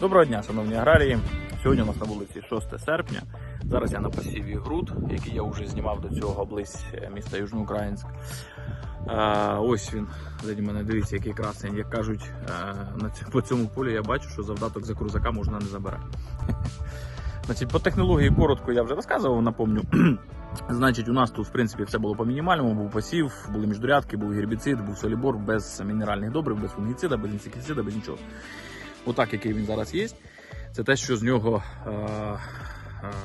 Доброго дня, шановні аграрії. Сьогодні у нас на вулиці 6 серпня. Зараз я на посіві груд, який я вже знімав до цього близь е, міста Южноукраїнськ. Е, ось він заді мене. Дивіться, який красень. Як кажуть, е, по цьому полі я бачу, що завдаток за крузака можна не забирати. По технології коротко я вже розказував, напомню. Значить, у нас тут, в принципі, все було по мінімальному, був посів, були міждурядки, був гербіцид, був солібор без мінеральних добрив, без фунгіцида, без інсектицида, без нічого. Отак, який він зараз є. Це те, що з нього е, е,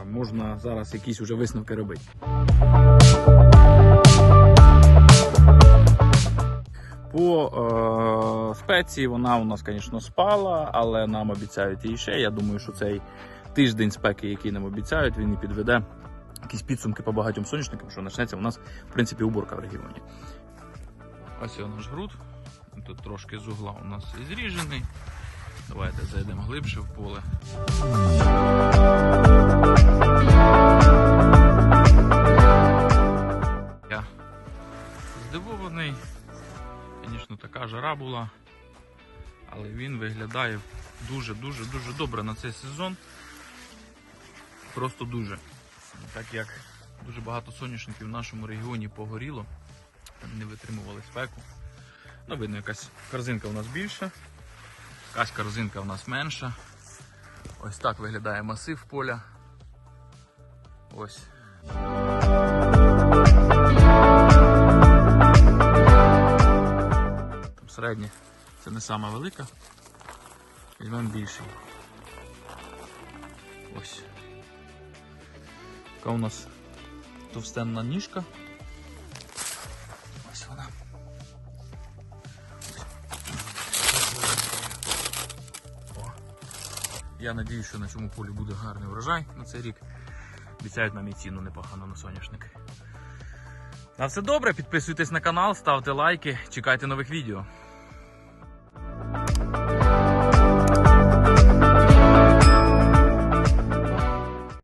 можна зараз якісь уже висновки робити. По е, спеції вона у нас, звісно, спала, але нам обіцяють її ще. Я думаю, що цей тиждень спеки, який нам обіцяють, він і підведе якісь підсумки по багатьом соняшникам, що почнеться у нас, в принципі, уборка в регіоні. Ось наш груд. Тут трошки з угла у нас зріжений. Давайте зайдемо глибше в поле. Я здивований. Звісно, така жара була, але він виглядає дуже-дуже дуже добре на цей сезон. Просто дуже. Так як дуже багато соняшників в нашому регіоні погоріло, не витримували спеку. Ну, видно, якась корзинка у нас більша, якась корзинка у нас менша. Ось так виглядає масив поля. Ось. Там середнє, це не сама велика. Візьмемо більший. Ось. Така у нас товстенна ніжка. Я надію, що на цьому полі буде гарний врожай на цей рік. Обіцяють нам і ціну непогано на соняшник. На все добре, підписуйтесь на канал, ставте лайки, чекайте нових відео.